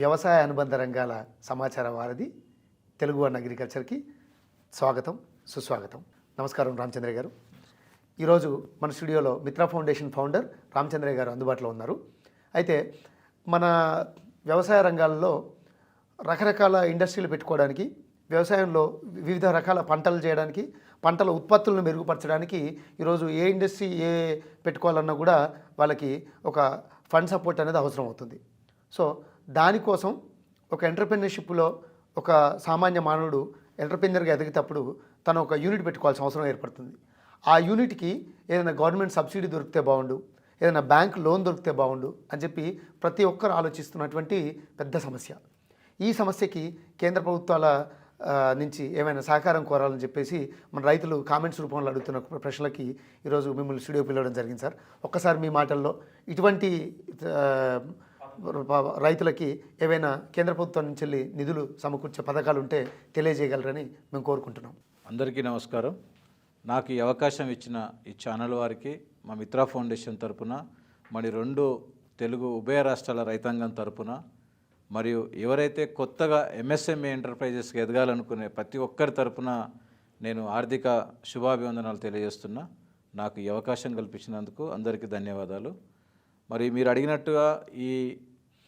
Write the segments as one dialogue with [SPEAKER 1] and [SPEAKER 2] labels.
[SPEAKER 1] వ్యవసాయ అనుబంధ రంగాల సమాచార వారధి తెలుగు వన్ అగ్రికల్చర్కి స్వాగతం సుస్వాగతం. నమస్కారం రామచంద్ర గారు. ఈరోజు మన స్టూడియోలో మిత్రా ఫౌండేషన్ ఫౌండర్ రామచంద్ర గారు అందుబాటులో ఉన్నారు. అయితే మన వ్యవసాయ రంగాల్లో రకరకాల ఇండస్ట్రీలు పెట్టుకోవడానికి వ్యవసాయంలో వివిధ రకాల పంటలు చేయడానికి పంటల ఉత్పత్తులను మెరుగుపరచడానికి ఈరోజు ఏ ఇండస్ట్రీ ఏ పెట్టుకోవాలన్నా కూడా వాళ్ళకి ఒక ఫండ్ సపోర్ట్ అనేది అవసరం అవుతుంది. సో దానికోసం ఒక ఎంటర్ప్రెన్యూర్షిప్లో ఒక సామాన్య మానవుడు ఎంటర్ప్రెన్యూర్గా ఎదిగేటప్పుడు తను ఒక యూనిట్ పెట్టుకోవాల్సిన అవసరం ఏర్పడుతుంది. ఆ యూనిట్కి ఏదైనా గవర్నమెంట్ సబ్సిడీ దొరికితే బాగుండు ఏదైనా బ్యాంక్ లోన్ దొరికితే బాగుండు అని చెప్పి ప్రతి ఒక్కరు ఆలోచిస్తున్నటువంటి పెద్ద సమస్య. ఈ సమస్యకి కేంద్ర ప్రభుత్వాల నుంచి ఏమైనా సహకారం కోరాలని చెప్పేసి మన రైతులు కామెంట్స్ రూపంలో అడుగుతున్న ప్రశ్నలకి ఈరోజు మిమ్మల్ని స్టూడియో పిలవడం జరిగింది సార్. ఒక్కసారి మీ మాటల్లో ఇటువంటి రైతులకి ఏవైనా కేంద్ర ప్రభుత్వం నుంచి వెళ్ళి నిధులు సమకూర్చే పథకాలు ఉంటే తెలియజేయగలరని మేము కోరుకుంటున్నాం.
[SPEAKER 2] అందరికీ నమస్కారం. నాకు ఈ అవకాశం ఇచ్చిన ఈ ఛానల్ వారికి మా మిత్రా ఫౌండేషన్ తరపున మరి రెండు తెలుగు ఉభయ రాష్ట్రాల రైతాంగం తరపున మరియు ఎవరైతే కొత్తగా ఎంఎస్ఎంఈ ఎంటర్ప్రైజెస్కి ఎదగాలనుకునే ప్రతి ఒక్కరి తరపున నేను ఆర్థిక శుభాభివందనాలు తెలియజేస్తున్నా. నాకు ఈ అవకాశం కల్పించినందుకు అందరికీ ధన్యవాదాలు. మరి మీరు అడిగినట్టుగా ఈ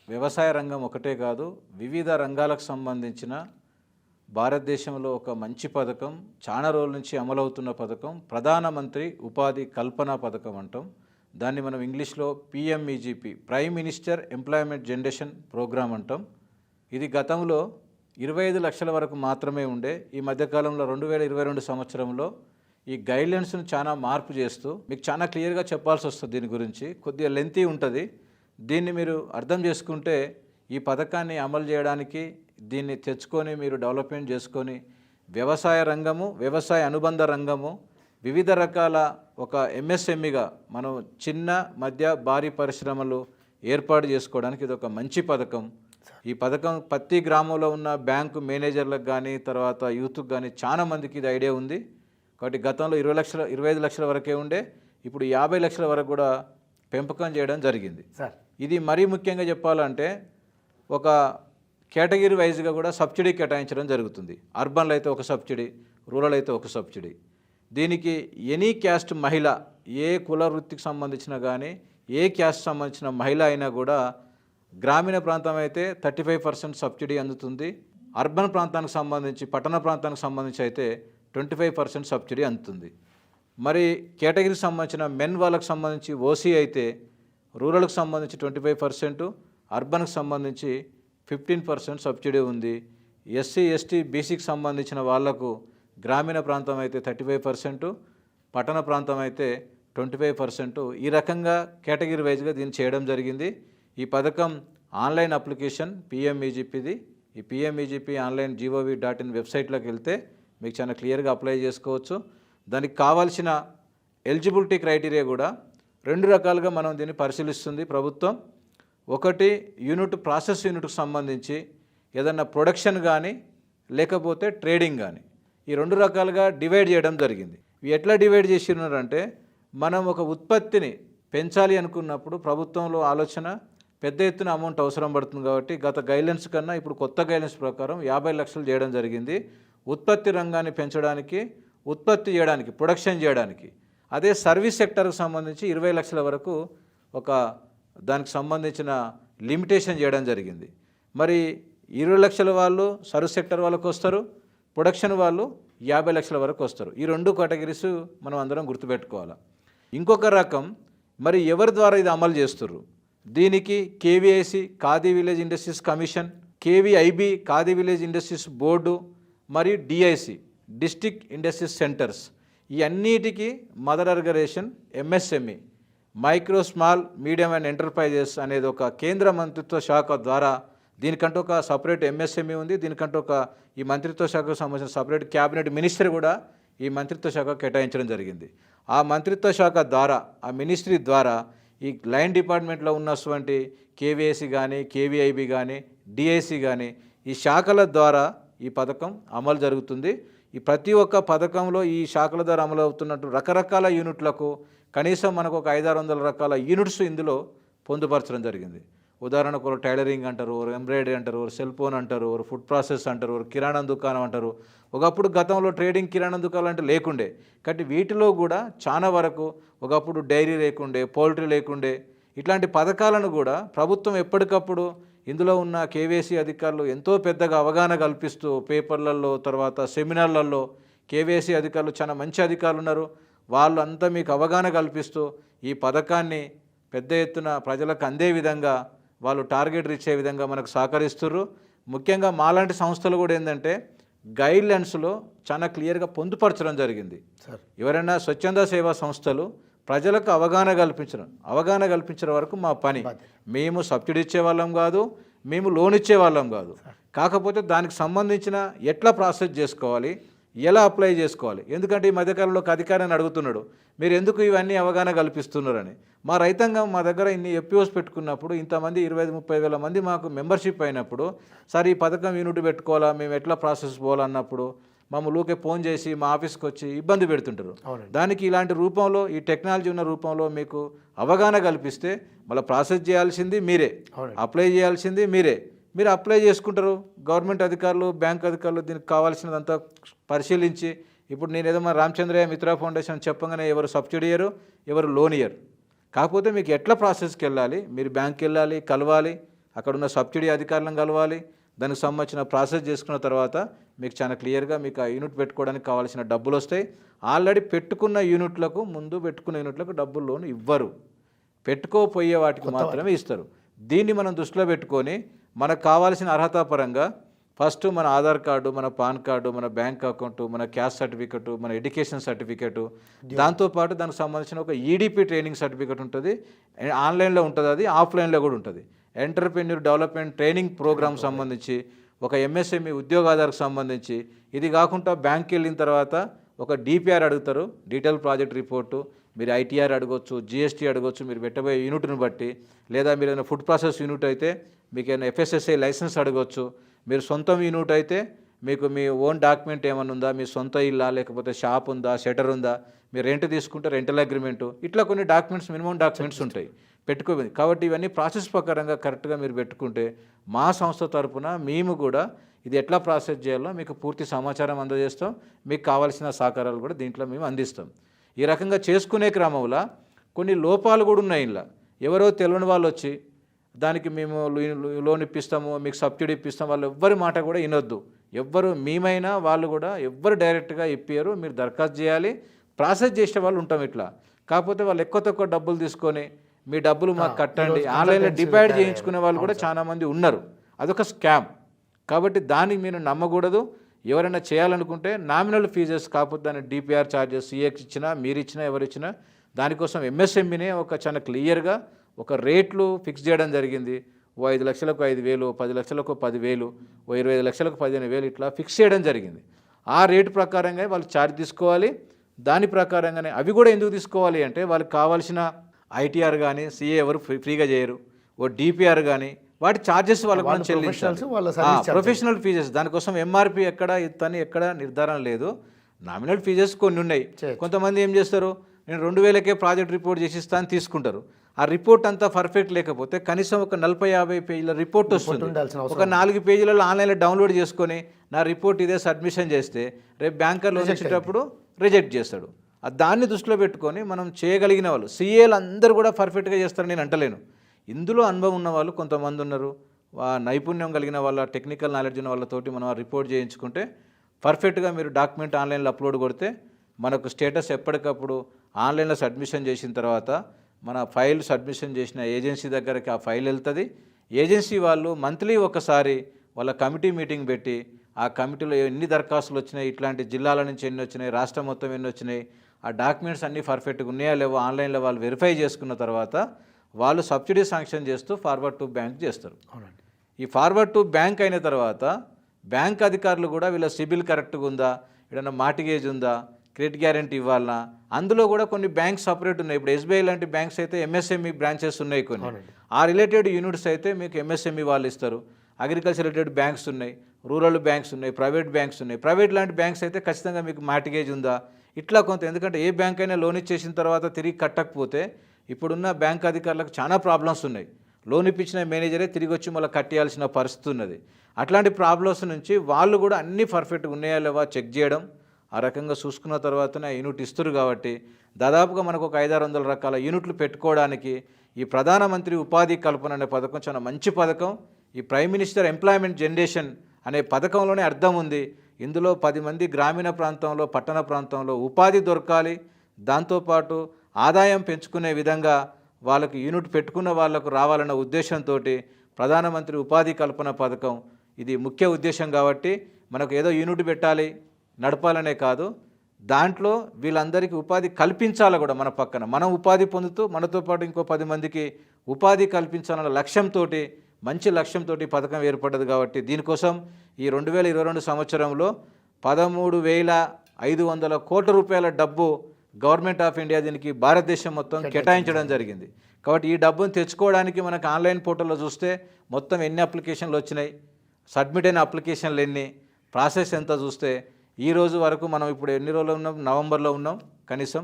[SPEAKER 2] వ్యవసాయ రంగం ఒకటే కాదు వివిధ రంగాలకు సంబంధించిన భారతదేశంలో ఒక మంచి పథకం చాలా రోజుల నుంచి అమలవుతున్న పథకం ప్రధానమంత్రి ఉపాధి కల్పన పథకం అంటాం. దాన్ని మనం ఇంగ్లీష్లో PMEGP prime minister employment generation programme అంటాం. ఇది గతంలో ఇరవై ఐదు లక్షల వరకు మాత్రమే ఉండే ఈ మధ్యకాలంలో రెండు వేల ఇరవై రెండు సంవత్సరంలో ఈ గైడ్లైన్స్ను చాలా మార్పు చేస్తూ మీకు చాలా క్లియర్గా చెప్పాల్సి వస్తుంది దీని గురించి. కొద్దిగా లెంతీ ఉంటుంది. దీన్ని మీరు అర్థం చేసుకుంటే ఈ పథకాన్ని అమలు చేయడానికి దీన్ని తెచ్చుకొని మీరు డెవలప్మెంట్ చేసుకొని వ్యవసాయ రంగము వ్యవసాయ అనుబంధ రంగము వివిధ రకాల ఒక ఎంఎస్ఎంఈగా మనం చిన్న మధ్య భారీ పరిశ్రమలు ఏర్పాటు చేసుకోవడానికి ఇది ఒక మంచి పథకం. ఈ పథకం ప్రతి గ్రామంలో ఉన్న బ్యాంకు మేనేజర్లకు కానీ తర్వాత యూత్కి కానీ చాలా మందికి ఇది ఐడియా ఉంది. కాబట్టి గతంలో ఇరవై లక్షల ఇరవై ఐదు లక్షల వరకే ఉండే ఇప్పుడు యాభై లక్షల వరకు కూడా పెంపకం చేయడం జరిగింది.
[SPEAKER 1] సార్
[SPEAKER 2] ఇది మరీ ముఖ్యంగా చెప్పాలంటే ఒక కేటగిరీ వైజ్గా కూడా సబ్సిడీ కేటాయించడం జరుగుతుంది. అర్బన్లో అయితే ఒక సబ్సిడీ రూరల్ అయితే ఒక సబ్సిడీ. దీనికి ఎనీ క్యాస్ట్ మహిళ ఏ కుల వృత్తికి సంబంధించిన కానీ ఏ క్యాస్ట్ సంబంధించిన మహిళ అయినా కూడా గ్రామీణ ప్రాంతం అయితే థర్టీ ఫైవ్ పర్సెంట్ సబ్సిడీ అందుతుంది. అర్బన్ ప్రాంతానికి సంబంధించి పట్టణ ప్రాంతానికి సంబంధించి అయితే ట్వంటీ ఫైవ్ పర్సెంట్ సబ్సిడీ అందుతుంది. మరి కేటగిరీకి సంబంధించిన మెన్ వాళ్ళకి సంబంధించి ఓసీ అయితే రూరల్కి సంబంధించి ట్వంటీ ఫైవ్ పర్సెంట్ అర్బన్కి సంబంధించి ఫిఫ్టీన్ పర్సెంట్ సబ్సిడీ ఉంది. ఎస్సీ ఎస్టీ బీసీకి సంబంధించిన వాళ్ళకు గ్రామీణ ప్రాంతం అయితే థర్టీ ఫైవ్ పర్సెంట్ పట్టణ ప్రాంతం అయితే ట్వంటీ ఫైవ్ పర్సెంట్. ఈ రకంగా కేటగిరీ వైజ్గా దీన్ని చేయడం జరిగింది. ఈ పథకం ఆన్లైన్ అప్లికేషన్ పిఎంఈజీపీది. ఈ PMEGP online GOV dot in వెబ్సైట్లోకి వెళ్తే మీకు చాలా క్లియర్గా అప్లై చేసుకోవచ్చు. దానికి కావాల్సిన ఎలిజిబిలిటీ క్రైటీరియా కూడా రెండు రకాలుగా మనం దీన్ని పరిశీలిస్తుంది ప్రభుత్వం. ఒకటి యూనిట్ ప్రాసెస్ యూనిట్కు సంబంధించి ఏదన్నా ప్రొడక్షన్ కానీ లేకపోతే ట్రేడింగ్ కానీ ఈ రెండు రకాలుగా డివైడ్ చేయడం జరిగింది. ఇవి ఎట్లా డివైడ్ చేసినారంటే మనం ఒక ఉత్పత్తిని పెంచాలి అనుకున్నప్పుడు ప్రభుత్వంలో ఆలోచన పెద్ద ఎత్తున అమౌంట్ అవసరం పడుతుంది కాబట్టి గత గైడ్లైన్స్ కన్నా ఇప్పుడు కొత్త గైడ్లైన్స్ ప్రకారం యాభై లక్షలు చేయడం జరిగింది. ఉత్పత్తి రంగాన్ని పెంచడానికి ఉత్పత్తి చేయడానికి ప్రొడక్షన్ చేయడానికి. అదే సర్వీస్ సెక్టర్కు సంబంధించి ఇరవై లక్షల వరకు ఒక దానికి సంబంధించిన లిమిటేషన్ చేయడం జరిగింది. మరి ఇరవై లక్షల వాళ్ళు సర్వీస్ సెక్టర్ వాళ్ళకు వస్తారు ప్రొడక్షన్ వాళ్ళు యాభై లక్షల వరకు వస్తారు. ఈ రెండు కేటగిరీస్ మనం అందరం గుర్తుపెట్టుకోవాలి. ఇంకొక రకం మరి ఎవరి ద్వారా ఇది అమలు చేస్తుర్రు? దీనికి KVIC Khadi village industries commission KVIB Khadi village industries board మరియు డిఐసి డిస్టిక్ ఇండస్ట్రీస్ సెంటర్స్. ఈ అన్నిటికీ mother organisation MSME micro small medium and enterprises అనేది ఒక కేంద్ర మంత్రిత్వ శాఖ ద్వారా దీనికంటూ ఒక సపరేట్ ఎంఎస్ఎంఈ ఉంది. దీనికంటూ ఒక ఈ మంత్రిత్వ శాఖకు సంబంధించిన సపరేట్ క్యాబినెట్ మినిస్టర్ కూడా ఈ మంత్రిత్వ శాఖ కేటాయించడం జరిగింది. ఆ మంత్రిత్వ శాఖ ద్వారా ఆ మినిస్ట్రీ ద్వారా ఈ లైన్ డిపార్ట్మెంట్లో ఉన్నటువంటి కేవీఐసి కానీ కేవీఐబి కానీ డిఐసి కానీ ఈ శాఖల ద్వారా ఈ పథకం అమలు జరుగుతుంది. ఈ ప్రతి ఒక్క పథకంలో ఈ శాఖల ద్వారా అమలు అవుతున్నట్టు రకరకాల యూనిట్లకు కనీసం మనకు ఒక ఐదారు వందల రకాల యూనిట్స్ ఇందులో పొందుపరచడం జరిగింది. ఉదాహరణకు ఒక టైలరింగ్ అంటారు ఒక ఎంబ్రాయిడరీ అంటారు ఒక సెల్ ఫోన్ అంటారు ఒక ఫుడ్ ప్రాసెస్ అంటారు ఒక కిరాణా దుకాణం అంటారు. ఒకప్పుడు గతంలో ట్రేడింగ్ కిరాణా దుకాణాలు అంటే లేకుండే. కాబట్టి వీటిలో కూడా చాలా వరకు ఒకప్పుడు డైరీ లేకుండే పౌల్ట్రీ లేకుండే ఇట్లాంటి పథకాలను కూడా ప్రభుత్వం ఎప్పటికప్పుడు ఇందులో ఉన్న కేవైసీ అధికారులు ఎంతో పెద్దగా అవగాహన కల్పిస్తూ పేపర్లలో తర్వాత సెమినార్లలో కేవైసీ అధికారులు చాలా మంచి అధికారులు ఉన్నారు. వాళ్ళు అంతా మీకు అవగాహన కల్పిస్తూ ఈ పథకాన్ని పెద్ద ఎత్తున ప్రజలకు అందే విధంగా వాళ్ళు టార్గెట్ రీచ్ అయ్యే విధంగా మనకు సహకరిస్తుర్రు. ముఖ్యంగా మాలాంటి సంస్థలు కూడా ఏంటంటే గైడ్ లైన్స్లో చాలా క్లియర్గా పొందుపరచడం జరిగింది.
[SPEAKER 1] సార్.
[SPEAKER 2] ఎవరైనా స్వచ్ఛంద సేవా సంస్థలు ప్రజలకు అవగాహన కల్పించడం. అవగాహన కల్పించడం వరకు మా పని. మేము సబ్సిడీ ఇచ్చే వాళ్ళం కాదు మేము లోన్ ఇచ్చే వాళ్ళం కాదు కాకపోతే దానికి సంబంధించిన ఎట్లా ప్రాసెస్ చేసుకోవాలి ఎలా అప్లై చేసుకోవాలి? ఎందుకంటే ఈ మధ్యకాలంలో ఒక అధికారిని అడుగుతున్నాడు మీరు ఎందుకు ఇవన్నీ అవగాహన కల్పిస్తున్నారని? మా రైతాంగం మా దగ్గర ఇన్ని ఎపిఓస్ పెట్టుకున్నప్పుడు ఇంతమంది ఇరవై ఐదు ముప్పై వేల మంది మాకు మెంబర్షిప్ అయినప్పుడు సార్ ఈ పథకం యూనిట్ పెట్టుకోవాలా? మేము ఎట్లా ప్రాసెస్ పోవాలన్నప్పుడు? మమ్మల్ని ఫోన్ చేసి మా ఆఫీస్కి వచ్చి ఇబ్బంది పెడుతుంటారు. దానికి ఇలాంటి రూపంలో ఈ టెక్నాలజీ ఉన్న రూపంలో మీకు అవగాహన కల్పిస్తే మళ్ళీ ప్రాసెస్ చేయాల్సింది మీరే. అప్లై చేయాల్సింది మీరే. మీరు అప్లై చేసుకుంటారు. గవర్నమెంట్ అధికారులు బ్యాంక్ అధికారులు దీనికి కావాల్సినదంతా పరిశీలించి ఇప్పుడు నేను ఏదో మా రామచంద్రయ్య మిత్రా ఫౌండేషన్ చెప్పగానే ఎవరు సబ్సిడీ ఇయ్యరు ఎవరు లోన్ ఇయ్యరు. కాకపోతే మీకు ఎట్లా ప్రాసెస్కి వెళ్ళాలి? మీరు బ్యాంక్కి వెళ్ళాలి కలవాలి అక్కడ ఉన్న సబ్సిడీ అధికారులను కలవాలి దానికి సంబంధించిన ప్రాసెస్ చేసుకున్న తర్వాత మీకు చాలా క్లియర్గా మీకు ఆ యూనిట్ పెట్టుకోవడానికి కావాల్సిన డబ్బులు వస్తాయి. ఆల్రెడీ పెట్టుకున్న యూనిట్లకు ముందు పెట్టుకున్న యూనిట్లకు డబ్బులు లోన్ ఇవ్వరు. పెట్టుకోపోయే వాటికి మాత్రమే ఇస్తారు. దీన్ని మనం దృష్టిలో పెట్టుకొని మనకు కావాల్సిన అర్హత పరంగా ఫస్ట్ మన ఆధార్ కార్డు మన పాన్ కార్డు మన బ్యాంక్ అకౌంట్ మన క్యాస్ట్ సర్టిఫికెట్ మన ఎడ్యుకేషన్ సర్టిఫికెట్ దాంతోపాటు దానికి సంబంధించిన ఒక ఈడీపీ ట్రైనింగ్ సర్టిఫికెట్ ఉంటుంది. ఆన్లైన్లో ఉంటుంది అది ఆఫ్లైన్లో కూడా ఉంటుంది. ఎంటర్ప్రెన్యూర్ డెవలప్మెంట్ ట్రైనింగ్ ప్రోగ్రామ్ సంబంధించి ఒక ఎంఎస్ఎంఈ ఉద్యోగాదారుకు సంబంధించి. ఇది కాకుండా బ్యాంక్కి వెళ్ళిన తర్వాత ఒక డిపిఆర్ అడుగుతారు డీటెయిల్ ప్రాజెక్ట్ రిపోర్టు మీరు ఐటీఆర్ అడగొచ్చు జిఎస్టీ అడగొచ్చు మీరు పెట్టబోయే యూనిట్ని బట్టి. లేదా మీరు ఏదైనా ఫుడ్ ప్రాసెస్ యూనిట్ అయితే మీకు ఏదైనా ఎఫ్ఎస్ఎస్ఐ లైసెన్స్ అడగొచ్చు. మీరు సొంతం యూనిట్ అయితే మీకు మీ ఓన్ డాక్యుమెంట్ ఏమైనా ఉందా? మీ సొంత ఇల్లా? లేకపోతే షాప్ ఉందా? షటర్ ఉందా? మీరు రెంట్ తీసుకుంటే రెంటల్ అగ్రిమెంటు ఇట్లా కొన్ని డాక్యుమెంట్స్ మినిమం డాక్యుమెంట్స్ ఉంటాయి. పెట్టుకోవాలి కాబట్టి ఇవన్నీ ప్రాసెస్ ప్రకారంగా కరెక్ట్గా మీరు పెట్టుకుంటే మా సంస్థ తరపున మేము కూడా ఇది ఎట్లా ప్రాసెస్ చేయాలో మీకు పూర్తి సమాచారం అందజేస్తాం. మీకు కావాల్సిన సహకారాలు కూడా దీంట్లో మేము అందిస్తాం. ఈ రకంగా చేసుకునే క్రమంలో కొన్ని లోపాలు కూడా ఉన్నాయి ఇలా ఎవరో తెలియని వాళ్ళు వచ్చి దానికి మేము లోన్ ఇప్పిస్తాము మీకు సబ్సిడీ ఇప్పిస్తాం వాళ్ళు ఎవ్వరి మాట కూడా వినొద్దు. ఎవ్వరు మేమైనా వాళ్ళు కూడా ఎవ్వరు డైరెక్ట్గా ఇప్పారు మీరు దరఖాస్తు చేయాలి. ప్రాసెస్ చేసే వాళ్ళు ఉంటాం ఇట్లా. కాకపోతే వాళ్ళు ఎక్కువ తక్కువ డబ్బులు తీసుకొని మీ డబ్బులు మాకు కట్టండి. ఆన్లైన్లో డిపాజిట్ చేయించుకునే వాళ్ళు కూడా చాలా మంది ఉన్నారు. అదొక స్కామ్. కాబట్టి దానికి మీరు నమ్మకూడదు. ఎవరైనా చేయాలనుకుంటే నామినల్ ఫీజెస్ కాకపోతే దాని డిపిఆర్ ఛార్జెస్ సిఎక్స్ ఇచ్చినా మీరు ఇచ్చినా ఎవరు ఇచ్చినా దానికోసం ఎంఎస్ఎంఈనే ఒక చాలా క్లియర్గా ఒక రేట్లు ఫిక్స్ చేయడం జరిగింది. ఓ ఐదు లక్షలకు ఐదు వేలు పది లక్షలకు పది వేలు ఓ ఇరవై ఐదు లక్షలకు పదిహేను వేలు ఇట్లా ఫిక్స్ చేయడం జరిగింది. ఆ రేటు ప్రకారంగా వాళ్ళు ఛార్జ్ తీసుకోవాలి. దాని ప్రకారంగానే అవి కూడా ఎందుకు తీసుకోవాలి అంటే వాళ్ళకి కావాల్సిన ఐటీఆర్ కానీ సిఏ ఎవరు ఫ్రీ ఫ్రీగా చేయరు. ఓ డిపిఆర్ కానీ వాటి ఛార్జెస్ వాళ్ళకి మనం చెల్లించాలి. ప్రొఫెషనల్ ఫీజెస్ దానికోసం ఎంఆర్పి ఎక్కడ ఇతని ఎక్కడ నిర్ధారణ లేదు. నామినల్ ఫీజెస్ కొన్ని ఉన్నాయి. కొంతమంది ఏం చేస్తారు? నేను రెండు వేలకే ప్రాజెక్ట్ రిపోర్ట్ చేసి ఇస్తా అని తీసుకుంటారు. ఆ రిపోర్ట్ అంతా పర్ఫెక్ట్ లేకపోతే కనీసం ఒక నలభై యాభై పేజీల రిపోర్ట్ వస్తుంది. ఒక నాలుగు పేజీలలో ఆన్లైన్లో డౌన్లోడ్ చేసుకొని నా రిపోర్ట్ ఇదే సబ్మిషన్ చేస్తే రేపు బ్యాంకర్ లోన్ ఇచ్చేటప్పుడు రిజెక్ట్ చేస్తాడు. దాన్ని దృష్టిలో పెట్టుకొని మనం చేయగలిగిన వాళ్ళు సీఏలు అందరూ కూడా పర్ఫెక్ట్గా చేస్తారని నేను అంటలేను. ఇందులో అనుభవం ఉన్న వాళ్ళు కొంతమంది ఉన్నారు. నైపుణ్యం కలిగిన వాళ్ళ టెక్నికల్ నాలెడ్జ్ ఉన్న వాళ్ళతోటి మనం రిపోర్ట్ చేయించుకుంటే పర్ఫెక్ట్గా మీరు డాక్యుమెంట్ ఆన్లైన్లో అప్లోడ్ కొడితే మనకు స్టేటస్ ఎప్పటికప్పుడు ఆన్లైన్లో సబ్మిషన్ చేసిన తర్వాత మన ఫైల్ సబ్మిషన్ చేసిన ఏజెన్సీ దగ్గరికి ఆ ఫైల్ వెళ్తుంది. ఏజెన్సీ వాళ్ళు మంత్లీ ఒకసారి వాళ్ళ కమిటీ మీటింగ్ పెట్టి ఆ కమిటీలో ఎన్ని దరఖాస్తులు వచ్చినాయి ఇట్లాంటి జిల్లాల నుంచి ఎన్ని వచ్చినాయి రాష్ట్రం మొత్తం ఎన్ని వచ్చినాయి ఆ డాక్యుమెంట్స్ అన్నీ పర్ఫెక్ట్గా ఉన్నాయా లేవో ఆన్లైన్లో వాళ్ళు వెరిఫై చేసుకున్న తర్వాత వాళ్ళు సబ్సిడీ శాంక్షన్ చేస్తూ ఫార్వర్డ్ టు బ్యాంక్ చేస్తారు.
[SPEAKER 1] అవునండి.
[SPEAKER 2] ఈ ఫార్వర్డ్ టు బ్యాంక్ అయిన తర్వాత బ్యాంక్ అధికారులు కూడా వీళ్ళ సిబిల్ కరెక్ట్గా ఉందా? ఏదైనా మార్టిగేజ్ ఉందా? క్రెడిట్ గ్యారెంటీ ఇవ్వాలనా? అందులో కూడా కొన్ని బ్యాంక్స్ సపరేట్ ఉన్నాయి. ఇప్పుడు ఎస్బీఐ లాంటి బ్యాంక్స్ అయితే ఎంఎస్ఎంఈ బ్రాంచెస్ ఉన్నాయి కొన్ని. ఆ రిలేటెడ్ యూనిట్స్ అయితే మీకు ఎంఎస్ఎంఈ వాళ్ళు ఇస్తారు. అగ్రికల్చర్ రిలేటెడ్ బ్యాంక్స్ ఉన్నాయి. రూరల్ బ్యాంక్స్ ఉన్నాయి. ప్రైవేట్ బ్యాంక్స్ ఉన్నాయి. ప్రైవేట్ లాంటి బ్యాంక్స్ అయితే ఖచ్చితంగా మీకు మార్టిగేజ్ ఉందా? ఇట్లా కొంత ఎందుకంటే ఏ బ్యాంక్ అయినా లోన్ ఇచ్చేసిన తర్వాత తిరిగి కట్టకపోతే ఇప్పుడున్న బ్యాంక్ అధికారులకు చాలా ప్రాబ్లమ్స్ ఉన్నాయి. లోన్ ఇప్పించిన మేనేజరే తిరిగి వచ్చి మళ్ళీ కట్టేయాల్సిన పరిస్థితి ఉన్నది. అట్లాంటి ప్రాబ్లమ్స్ నుంచి వాళ్ళు కూడా అన్నీ పర్ఫెక్ట్గా ఉన్నాయా లేవా చెక్ చేయడం ఆ రకంగా చూసుకున్న తర్వాతనే యూనిట్ ఇస్తారు కాబట్టి దాదాపుగా మనకు ఒక ఐదారు వందల రకాల యూనిట్లు పెట్టుకోవడానికి ఈ ప్రధానమంత్రి ఉపాధి కల్పన అనే పథకం చాలా మంచి పథకం. ఈ ప్రైమ్ మినిస్టర్ ఎంప్లాయ్మెంట్ జనరేషన్ అనే పథకంలోనే అర్థం ఉంది. ఇందులో పది మంది గ్రామీణ ప్రాంతంలో పట్టణ ప్రాంతంలో ఉపాధి దొరకాలి. దాంతోపాటు ఆదాయం పెంచుకునే విధంగా వాళ్ళకి యూనిట్ పెట్టుకున్న వాళ్ళకు రావాలన్న ఉద్దేశంతో ప్రధానమంత్రి ఉపాధి కల్పన పథకం ఇది ముఖ్య ఉద్దేశం కాబట్టి మనకు ఏదో యూనిట్ పెట్టాలి నడపాలనే కాదు. దాంట్లో వీళ్ళందరికీ ఉపాధి కల్పించాలి కూడా మన పక్కన. మనం ఉపాధి పొందుతూ మనతో పాటు ఇంకో పది మందికి ఉపాధి కల్పించాలన్న లక్ష్యంతో మంచి లక్ష్యంతో పథకం ఏర్పడ్డది కాబట్టి దీనికోసం ఈ రెండు వేల ఇరవై రెండు సంవత్సరంలో పదమూడు వేల ఐదు వందల కోట్ల రూపాయల డబ్బు గవర్నమెంట్ ఆఫ్ ఇండియా దీనికి భారతదేశం మొత్తం కేటాయించడం జరిగింది. కాబట్టి ఈ డబ్బును తెచ్చుకోవడానికి మనకు ఆన్లైన్ పోర్టల్లో చూస్తే మొత్తం ఎన్ని అప్లికేషన్లు వచ్చినాయి సబ్మిట్ అయిన అప్లికేషన్లు ఎన్ని ప్రాసెస్ ఎంత చూస్తే ఈ రోజు వరకు మనం ఇప్పుడు ఎన్ని రోజులు ఉన్నాం? నవంబర్లో ఉన్నాం కనీసం.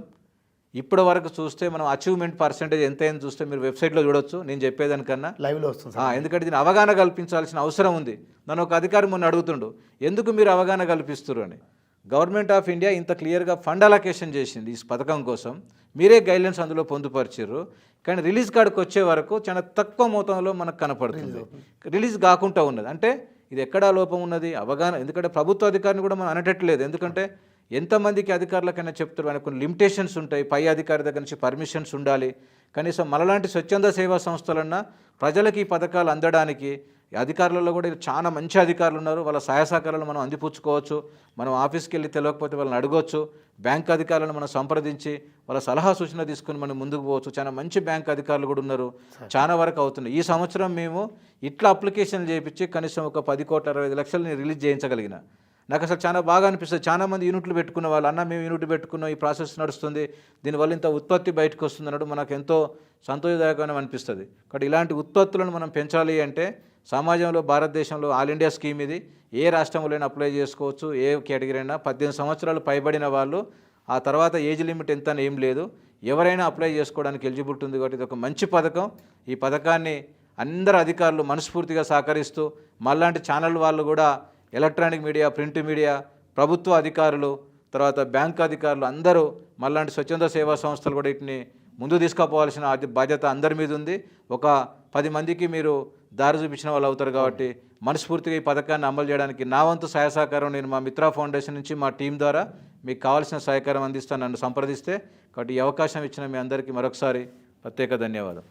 [SPEAKER 2] ఇప్పటి వరకు చూస్తే మనం అచీవ్మెంట్ పర్సెంటేజ్ ఎంత అయింది చూస్తే మీరు వెబ్సైట్లో చూడొచ్చు. నేను చెప్పేదానికన్నా.
[SPEAKER 1] లైవ్లో వస్తుంది
[SPEAKER 2] ఎందుకంటే దీని అవగాహన కల్పించాల్సిన అవసరం ఉంది. నన్ను ఒక అధికారి మొన్న అడుగుతుండు ఎందుకు మీరు అవగాహన కల్పిస్తున్నారు అని. గవర్నమెంట్ ఆఫ్ ఇండియా ఇంత క్లియర్గా ఫండ్ అలొకేషన్ చేసింది ఈ పథకం కోసం. మీరే గైడ్లైన్స్ అందులో పొందుపరిచారు కానీ రిలీజ్ కాడికి వచ్చే వరకు చాలా తక్కువ మొత్తంలో మనకు కనపడుతుంది. రిలీజ్ కాకుండా ఉన్నది. అంటే ఇది ఎక్కడా లోపం ఉన్నది? అవగాహన ఎందుకంటే ప్రభుత్వ అధికారిని కూడా మనం అనటట్లేదు. ఎందుకంటే ఎంతమందికి అధికారులకైనా చెప్తారు ఆయన కొన్ని లిమిటేషన్స్ ఉంటాయి పై అధికారి దగ్గర నుంచి పర్మిషన్స్ ఉండాలి. కనీసం మనలాంటి స్వచ్ఛంద సేవా సంస్థలన్నా ప్రజలకు ఈ పథకాలు అందడానికి అధికారులలో కూడా చాలా మంచి అధికారులు ఉన్నారు. వాళ్ళ సహాయ సహకారాలు మనం అందిపుచ్చుకోవచ్చు మనం ఆఫీస్కి వెళ్ళి తెలియకపోతే వాళ్ళని అడగవచ్చు బ్యాంక్ అధికారులను మనం సంప్రదించి వాళ్ళ సలహా సూచన తీసుకుని మనం ముందుకు పోవచ్చు. చాలా మంచి బ్యాంక్ అధికారులు కూడా ఉన్నారు. చాలా వరకు అవుతుంది ఈ సంవత్సరం మేము ఇట్లా అప్లికేషన్లు చేయించి కనీసం ఒక పది కోట్ల అరవై ఐదు లక్షలు నేను రిలీజ్ చేయించగలిగిన. నాకు అసలు చాలా బాగా అనిపిస్తుంది. చాలామంది యూనిట్లు పెట్టుకున్న వాళ్ళు అన్న మేము యూనిట్ పెట్టుకున్నాం ఈ ప్రాసెస్ నడుస్తుంది దీనివల్ల ఇంత ఉత్పత్తి బయటకు వస్తుంది అన్నట్టు మనకు ఎంతో సంతోషదాయకమైన అనిపిస్తుంది. కాబట్టి ఇలాంటి ఉత్పత్తులను మనం పెంచాలి అంటే సమాజంలో భారతదేశంలో ఆల్ ఇండియా స్కీమ్ ఇది. ఏ రాష్ట్రంలో అప్లై చేసుకోవచ్చు. ఏ కేటగిరీ అయినా పద్దెనిమిది సంవత్సరాలు పైబడిన వాళ్ళు ఆ తర్వాత ఏజ్ లిమిట్ ఎంత అని ఏం లేదు. ఎవరైనా అప్లై చేసుకోవడానికి ఎలిజిబిలిటీ ఉంది కాబట్టి ఇది ఒక మంచి పథకం. ఈ పథకాన్ని అందరు అధికారులు మనస్ఫూర్తిగా సహకరిస్తూ మళ్ళాంటి ఛానల్ వాళ్ళు కూడా ఎలక్ట్రానిక్ మీడియా ప్రింట్ మీడియా ప్రభుత్వ అధికారులు తర్వాత బ్యాంక్ అధికారులు అందరూ మళ్ళాంటి స్వచ్ఛంద సేవా సంస్థలు కూడా వీటిని ముందు తీసుకుపోవాల్సిన బాధ్యత అందరి మీద ఉంది. ఒక పది మందికి మీరు దారి చూపించిన వాళ్ళు అవుతారు కాబట్టి మనస్ఫూర్తిగా ఈ పథకాన్ని అమలు చేయడానికి నా వంతు సహాయ సహకారం నేను మా మిత్రా ఫౌండేషన్ నుంచి మా టీం ద్వారా మీకు కావాల్సిన సహకారం అందిస్తాను. నన్ను సంప్రదిస్తే కాబట్టి ఈ అవకాశం ఇచ్చిన మీ అందరికీ మరొకసారి ప్రత్యేక ధన్యవాదం